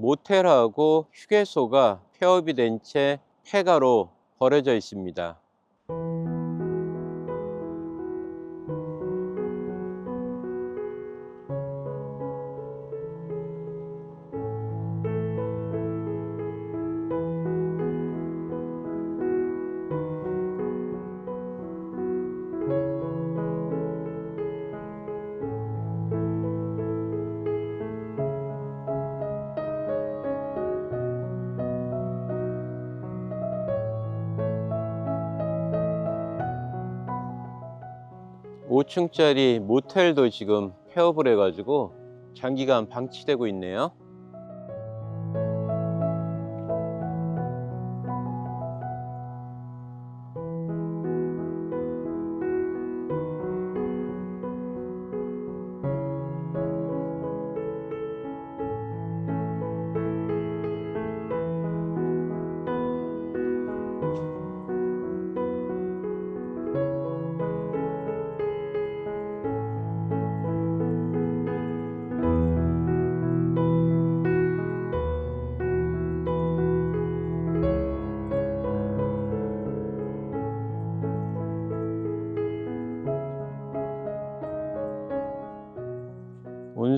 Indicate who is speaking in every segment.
Speaker 1: 모텔하고 휴게소가 폐업이 된 채 폐가로 버려져 있습니다. 오층짜리 모텔도 지금 폐업을 해가지고 장기간 방치되고 있네요.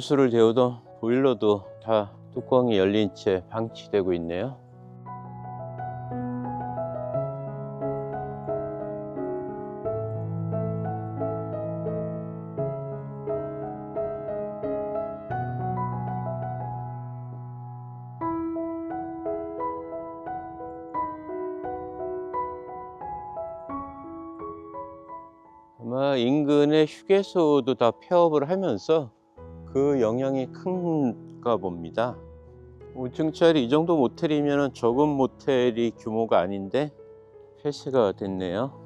Speaker 1: 온수를 데우던 보일러도 다 뚜껑이 열린 채 방치되고 있네요. 아마 인근의 휴게소도 다 폐업을 하면서 그 영향이 큰가 봅니다. 5층짜리 이 정도 모텔이면 적은 모텔이 규모가 아닌데 폐쇄가 됐네요.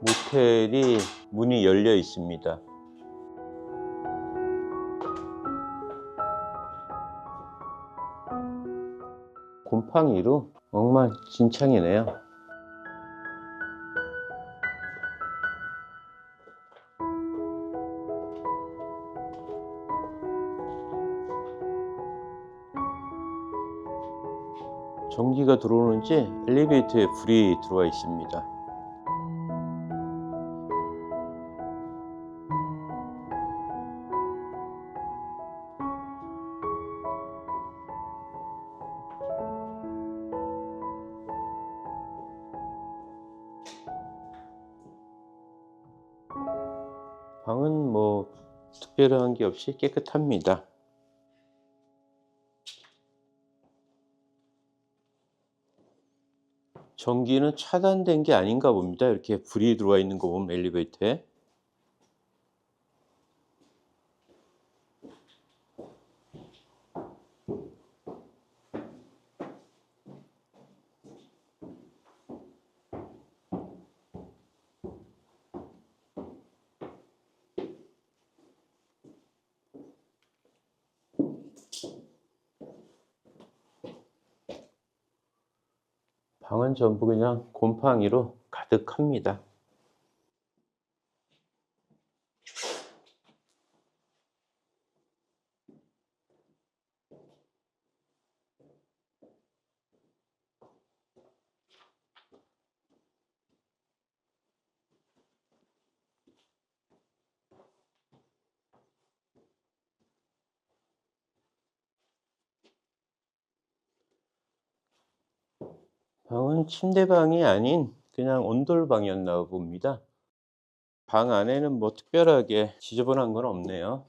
Speaker 1: 모텔이 문이 열려 있습니다. 곰팡이로 엉망진창이네요. 전기가 들어오는지 엘리베이터에 불이 들어와 있습니다. 방은 뭐 특별한 게 없이 깨끗합니다. 전기는 차단된 게 아닌가 봅니다. 이렇게 불이 들어와 있는 거 보면 엘리베이터에. 방은 전부 그냥 곰팡이로 가득합니다. 방은 침대방이 아닌 그냥 온돌방이었나 봅니다. 방 안에는 뭐 특별하게 지저분한 건 없네요.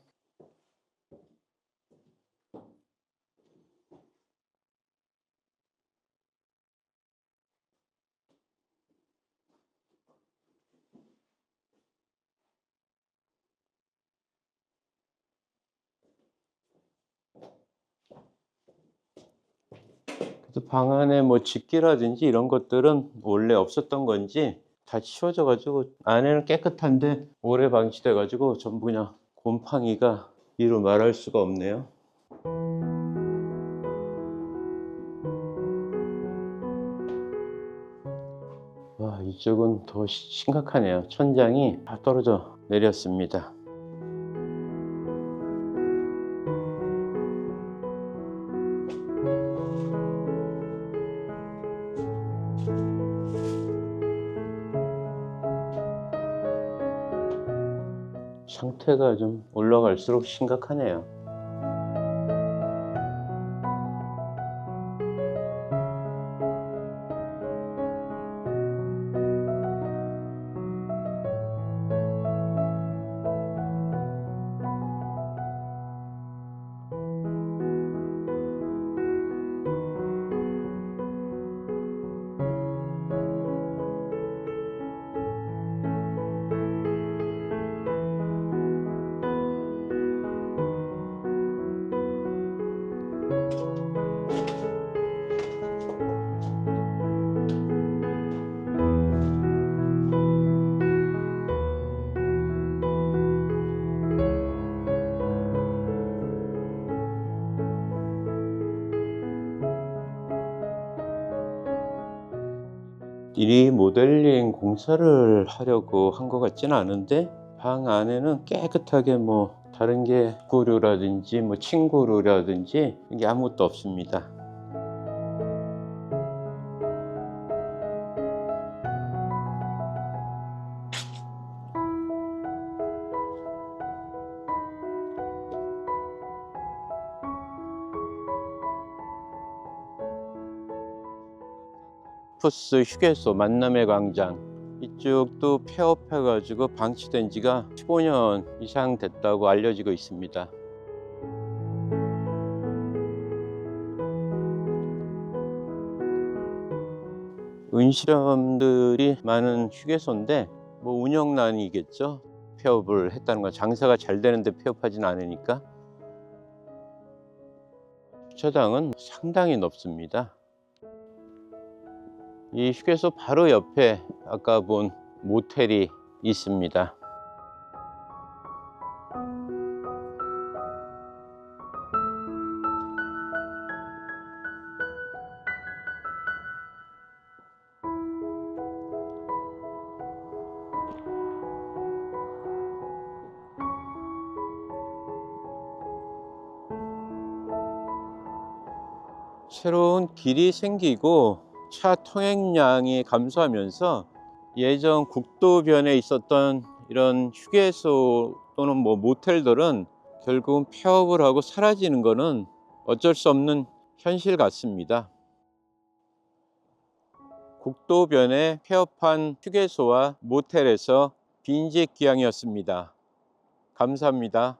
Speaker 1: 방 안에 뭐 집기라든지 이런 것들은 원래 없었던 건지 다 치워져 가지고 안에는 깨끗한데 오래 방치돼 가지고 전부 그냥 곰팡이가 이루 말할 수가 없네요. 와, 이쪽은 더 시- 심각하네요. 천장이 다 떨어져 내렸습니다. 상태가 좀 올라갈수록 심각하네요. 이 모델링 공사를 하려고 한 것 같지는 않은데 방 안에는 깨끗하게 뭐 다른 게 구류라든지 뭐 침구류라든지 이게 아무것도 없습니다. 푸스 휴게소 만남의 광장 이쪽도 폐업해 가지고 방치된 지가 15년 이상 됐다고 알려지고 있습니다. 은실험들이 많은 휴게소인데 뭐 운영난이겠죠. 폐업을 했다는 건 장사가 잘 되는데 폐업하진 않으니까 주차장은 상당히 높습니다. 이 휴게소 바로 옆에 아까 본 모텔이 있습니다. 새로운 길이 생기고 차 통행량이 감소하면서 예전 국도변에 있었던 이런 휴게소 또는 뭐 모텔들은 결국은 폐업을 하고 사라지는 것은 어쩔 수 없는 현실 같습니다. 국도변에 폐업한 휴게소와 모텔에서 빈집 기양이었습니다. 감사합니다.